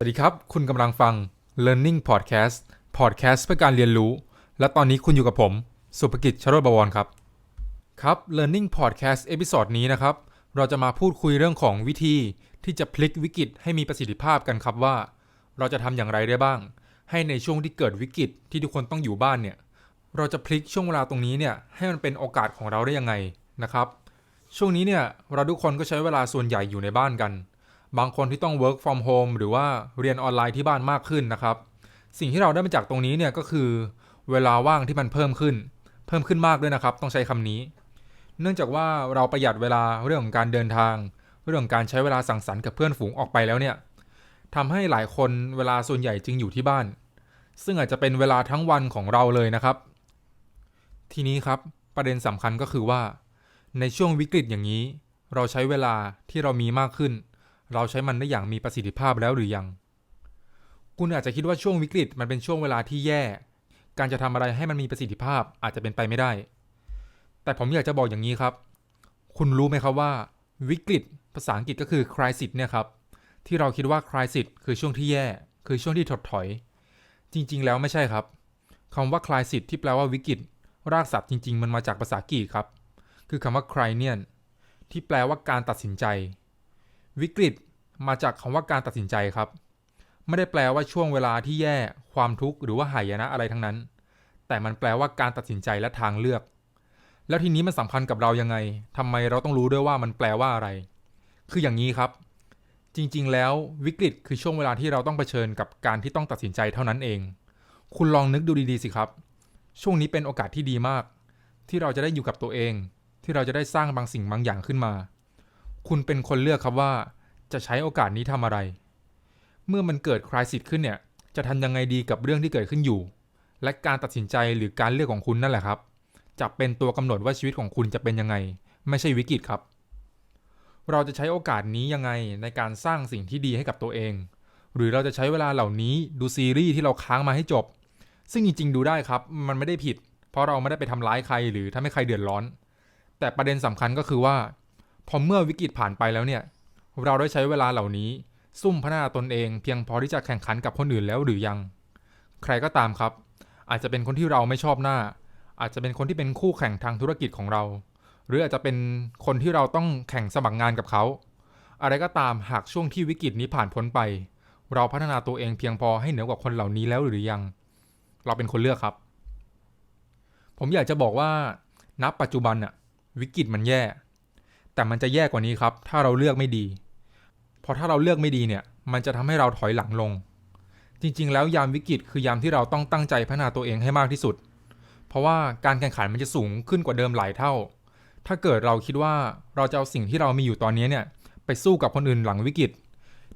สวัสดีครับ คุณกำลังฟัง Learning Podcast Podcast เพื่อการเรียนรู้ และตอนนี้คุณอยู่กับผม สุภกิจชโรบวรครับ ครับ Learning Podcast เอพิซดนี้นะครับ เราจะมาพูดคุยเรื่องของวิธีที่จะพลิกวิกฤตให้มีประสิทธิภาพกันครับว่า เราจะทำอย่างไรได้บ้าง ให้ในช่วงที่เกิดวิกฤตที่ทุกคนต้องอยู่บ้านเนี่ย เราจะพลิกช่วงเวลาตรงนี้เนี่ยให้มันเป็นโอกาสของเราได้ยังไงนะครับ ช่วงนี้เนี่ยเราทุกคนก็ใช้เวลาส่วนใหญ่อยู่ในบ้านกัน บางคนที่ต้อง work from home หรือว่าเรียนออนไลน์ที่บ้านมากขึ้นนะครับ สิ่งที่เราได้มาจากตรงนี้เนี่ยก็คือ เวลาว่างที่มันเพิ่มขึ้น เพิ่มขึ้นมากด้วยนะครับ ต้องใช้คำนี้ เนื่องจากว่าเราประหยัดเวลาเรื่องของการเดินทาง เรื่องของการใช้เวลาสังสรรค์กับเพื่อนฝูงออกไปแล้วเนี่ยทำให้หลายคนเวลาส่วนใหญ่จึงอยู่ที่บ้าน ซึ่งอาจจะเป็นเวลาทั้งวันของเราเลยนะครับ ทีนี้ครับประเด็นสำคัญก็คือว่า ในช่วงวิกฤตอย่างนี้ เราใช้เวลาที่เรามีมากขึ้น เราใช้มันได้อย่างมีประสิทธิภาพแล้วหรือยัง คุณอาจจะคิดว่าช่วงวิกฤตมันเป็นช่วงเวลาที่แย่ การจะทำอะไรให้มันมีประสิทธิภาพอาจจะเป็นไปไม่ได้ แต่ผมอยากจะบอกอย่างนี้ครับ คุณรู้ไหมครับว่า วิกฤต ภาษาอังกฤษก็คือ crisis เนี่ยครับ ที่เราคิดว่า crisis คือช่วงที่แย่ คือช่วงที่ถดถอย จริง ๆ แล้วไม่ใช่ครับคำว่า crisis ที่แปลว่าวิกฤต รากศัพท์จริง ๆ มันมาจากภาษาอังกครับ คือคำว่า crisis ที่แปลว่าการตัดสินใจ วิกฤตมาจากคำว่าการตัดสินใจครับ ไม่ได้แปลว่าช่วงเวลาที่แย่ความทุกข์หรือว่าหายนะอะไรทั้งนั้น แต่มันแปลว่าการตัดสินใจและทางเลือก แล้วทีนี้มันสำคัญกับเรายังไงทำไมเราต้องรู้ด้วยว่ามันแปลว่าอะไร คืออย่างนี้ครับ จริงๆ แล้ววิกฤตคือช่วงเวลาที่เราต้องเผชิญกับการที่ต้องตัดสินใจเท่านั้นเอง คุณลองนึกดูดีๆสิครับ ช่วงนี้เป็นโอกาสที่ดีมาก ที่เราจะได้อยู่กับตัวเอง ที่เราจะได้สร้างบางสิ่งบางอย่างขึ้นมา คุณเป็นคนเลือกครับว่าจะใช้โอกาสนี้ทำอะไร เมื่อมันเกิดคริสิสขึ้นเนี่ย จะทำยังไงดีกับเรื่องที่เกิดขึ้นอยู่ และการตัดสินใจหรือการเลือกของคุณนั่นแหละครับ จะเป็นตัวกำหนดว่าชีวิตของคุณจะเป็นยังไง ไม่ใช่วิกฤตครับ เราจะใช้โอกาสนี้ยังไงในการสร้างสิ่งที่ดีให้กับตัวเอง หรือเราจะใช้เวลาเหล่านี้ดูซีรีส์ที่เราค้างมาให้จบ ซึ่งจริงๆดูได้ครับ มันไม่ได้ผิด เพราะเราไม่ได้ไปทำร้ายใครหรือทำให้ใครเดือดร้อน แต่ประเด็นสำคัญก็คือว่า พอเมื่อวิกฤตผ่านไปแล้วเนี่ย เราได้ใช้เวลาเหล่านี้ ซุ่มพัฒนาตนเองเพียงพอที่จะแข่งขันกับคนอื่นแล้วหรือยัง ใครก็ตามครับ อาจจะเป็นคนที่เราไม่ชอบหน้า อาจจะเป็นคนที่เป็นคู่แข่งทางธุรกิจของเรา หรืออาจจะเป็นคนที่เราต้องแข่งสมัครงานกับเขา อะไรก็ตามหากช่วงที่วิกฤตนี้ผ่านพ้นไป เราพัฒนาตัวเองเพียงพอให้เหนือกว่าคนเหล่านี้แล้วหรือยัง เราเป็นคนเลือกครับ ผมอยากจะบอกว่าณปัจจุบันอะวิกฤตมันแย่ แต่มันจะแย่กว่านี้ครับ ถ้าเราเลือกไม่ดีเพราะถ้าเราเลือกไม่ดีเนี่ย มันจะทำให้เราถอยหลังลง จริง ๆ แล้วยามวิกฤตคือยามที่เราต้องตั้งใจพัฒนาตัวเองให้มากที่สุด เพราะว่าการแข่งขันมันจะสูงขึ้นกว่าเดิมหลายเท่า ถ้าเกิดเราคิดว่าเราจะเอาสิ่งที่เรามีอยู่ตอนนี้เนี่ย ไปสู้กับคนอื่นหลังวิกฤต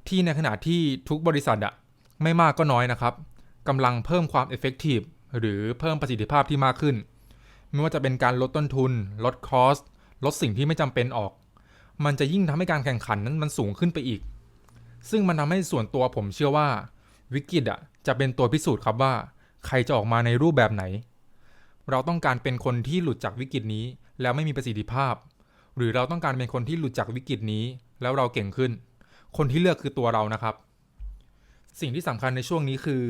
ที่ในขณะที่ทุกบริษัทอะไม่มากก็น้อยนะครับกำลังเพิ่มความ effective หรือเพิ่มประสิทธิภาพที่มากขึ้น ไม่ว่าจะเป็นการลดต้นทุน ลดคอส ลดสิ่งที่ไม่จำเป็นออก มันจะยิ่งทำให้การแข่งขันนั้นมันสูงขึ้นไปอีก ซึ่งมันทำให้ส่วนตัวผมเชื่อว่า วิกฤตอะจะเป็นตัวพิสูจน์ครับว่า ใครจะออกมาในรูปแบบไหน เราต้องการเป็นคนที่หลุดจากวิกฤตนี้ แล้วไม่มีประสิทธิภาพ หรือเราต้องการเป็นคนที่หลุดจากวิกฤตนี้ แล้วเราเก่งขึ้น คนที่เลือกคือตัวเรานะครับ สิ่งที่สำคัญในช่วงนี้คือ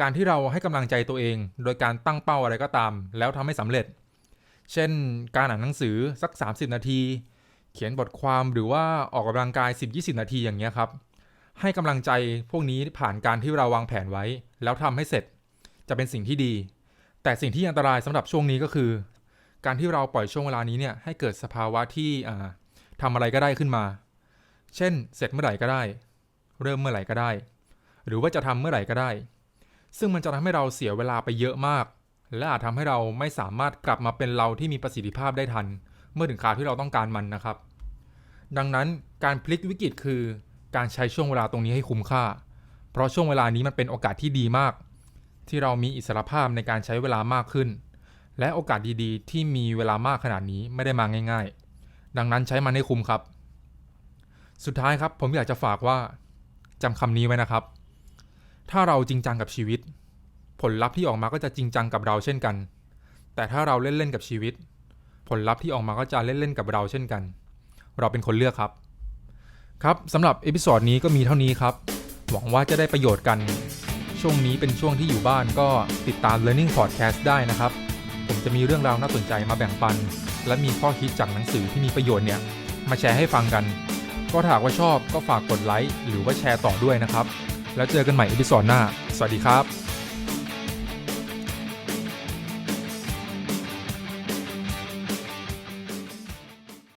การที่เราให้กำลังใจตัวเอง โดยการตั้งเป้าอะไรก็ตาม แล้วทำให้สำเร็จ เช่นการอ่านหนังสือสัก 30 นาที เขียนบทความหรือว่าออกกำลังกาย 10-20 นาทีอย่างเงี้ยครับ ให้กำลังใจพวกนี้ผ่านการที่เราวางแผนไว้ แล้วทำให้เสร็จจะเป็นสิ่งที่ดี แต่สิ่งที่อันตรายสำหรับช่วงนี้ก็คือ การที่เราปล่อยช่วงเวลานี้เนี่ยให้เกิดสภาวะที่อ่าทำอะไรก็ได้ขึ้นมา เช่น เสร็จเมื่อไหร่ก็ได้ เริ่มเมื่อไหร่ก็ได้ หรือว่าจะทำเมื่อไหร่ก็ได้ ซึ่งมันจะทำให้เราเสียเวลาไปเยอะมาก และอาจทำให้เราไม่สามารถกลับมาเป็นเราที่มีประสิทธิภาพได้ทัน เมื่อถึงคราวที่เราต้องการมันนะครับ ดังนั้นการพลิกวิกฤตคือ การใช้ช่วงเวลาตรงนี้ให้คุ้มค่า เพราะช่วงเวลานี้มันเป็นโอกาสที่ดีมาก ที่เรามีอิสรภาพในการใช้เวลามากขึ้น และโอกาสดีๆ ที่มีเวลามากขนาดนี้ไม่ได้มาง่าย ๆ ดังนั้นใช้มันให้คุ้มครับ สุดท้ายครับผมอยากจะฝากว่าจำคำนี้ไว้นะครับ ถ้าเราจริงจังกับชีวิต ผลลัพธ์ที่ออกมาก็จะจริงจังกับเราเช่นกัน แต่ถ้าเราเล่นๆกับชีวิต ผลลัพธ์ที่ออกมาก็จะเล่นๆกับเราเช่นกัน เราเป็นคนเลือกครับ ครับสำหรับเอพิโซดนี้ก็มีเท่านี้ครับ หวังว่าจะได้ประโยชน์กัน ช่วงนี้เป็นช่วงที่อยู่บ้านก็ติดตาม Learning Podcast ได้นะครับ ผมจะมีเรื่องราวน่าสนใจมาแบ่งปัน และมีข้อคิดจากหนังสือที่มีประโยชน์เนี่ย มาแชร์ให้ฟังกัน ก็ถ้าหากว่าชอบก็ฝากกดไลค์หรือว่าแชร์ต่อด้วยนะครับ แล้วเจอกันใหม่เอพิโซดหน้า สวัสดีครับ